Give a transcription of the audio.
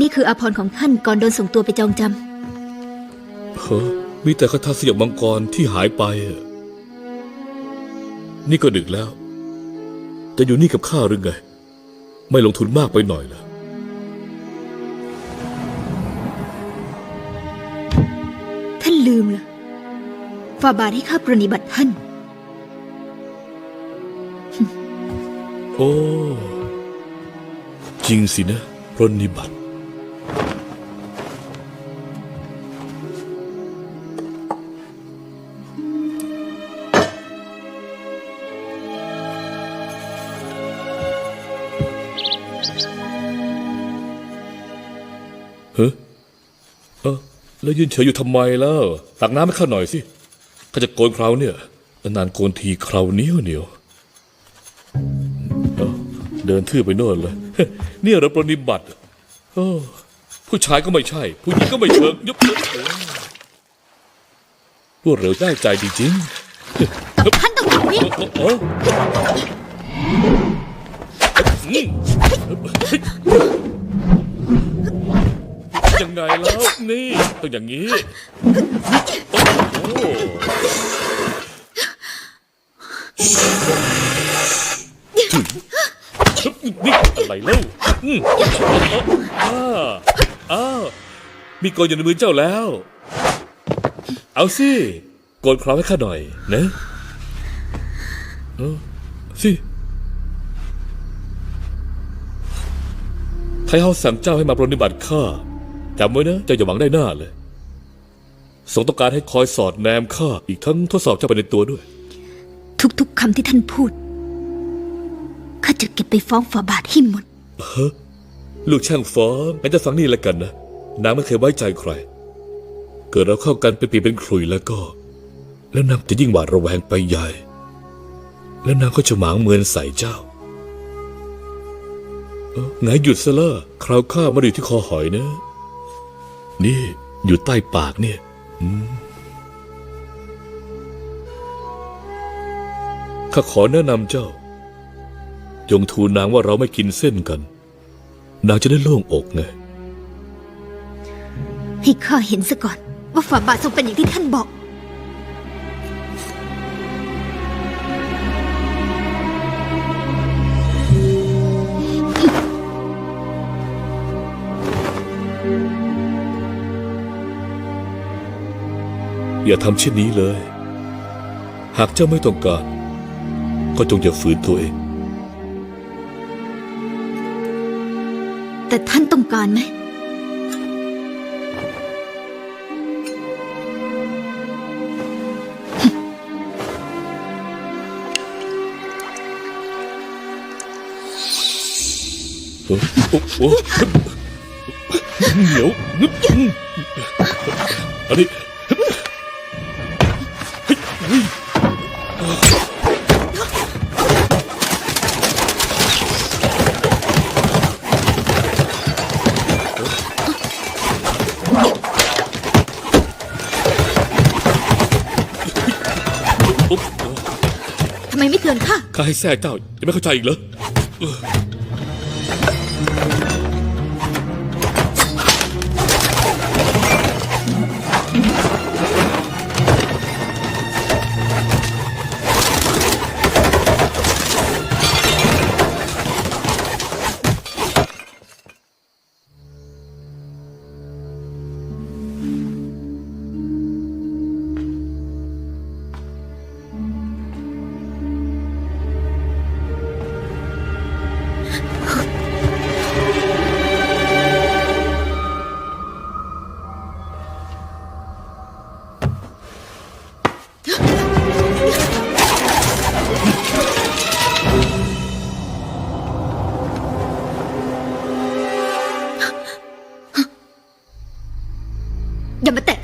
นี้คืออาภรณ์ของท่านก่อนโดนส่งตัวไปจองจเฮ้อมีแต่คาถาสยบมังกรที่หายไปอะนี่ก็ดึกแล้ว จะอยู่นี่กับข้าหรือไง ไม่ลงทุนมากไปหน่อยเหรอำท่านลืมเหรอฝ่าบาทให้ข้าปรนนิบัติท่าน โอ้ จริงสินะรนนิบัติ เฮ้เออแล้วยืนเฉยอยู่ทำไมแล้ว ตักน้ำให้ข้าหน่อยสิข้าจะโกนเคราวเนี่ย นานๆโกนทีเคราวเหนียวเหนียวเอ้าเดินทื่อไปโน่นเลยเนี่ยเราปรนนิบัติเออผู้ชายก็ไม่ใช่ ผู้หญิงก็ไม่เชิงยกรวดเร็วได้ใจจริงกับท่านต้องอย่างนี้ๆเอออืม ยังไงแล้วนี่ต้องอย่างนี้โอ้โหนี่อะไรเล่าอืมอ้าอ้ามีโกนอยู่ในมือเจ้าแล้ว เอาสิโกนคราวให้ข้าหน่อยนะเอาสิไทเฮาสั่งเจ้าให้มาปรนนิบัติข้า จำไว้นะเจ้าอย่าหวังได้หน้าเลยทรงต้องการให้คอยสอดแนมข้าอีกทั้งทดสอบเจ้าไปในตัวด้วย ทุกๆคำที่ท่านพูดข้าจะเก็บไปฟ้องฝ่าบาทให้หมด ลูกช่างฟ้องงั้นจะฟังนี่แล้วกันนะนางไม่เคยไว้ใจใคร เกิดเราเข้ากันเป็นปีเป็นขลุยแล้วก็ แล้วนางจะยิ่งหวาดระแวงไปใหญ่ แล้วนางก็จะหมางเมินใส่เจ้าเอ้าไงหยุดซะละคราวข้ามาอยู่ที่คอหอยนะ นี่อยู่ใต้ปากเนี่ยข้าขอแนะนำเจ้า จงทูลนางว่าเราไม่กินเส้นกัน นางจะได้โล่งอกไงให้ข้าเห็นซะก่อน ว่าฝ่าบาททรงเป็นอย่างที่ท่านบอก อย่าทำเช่นนี้เลย หากเจ้าไม่ต้องการ ก็จงอย่าฝืนตัวเอง แต่ท่านต้องการไหม โอ้โอ้โอ้เหนียวนึบอันนี้ ทำไมไม่เตือนข้าข้าให้แท้เจ้ายังไม่เข้าใจอีกเหรอ 也没得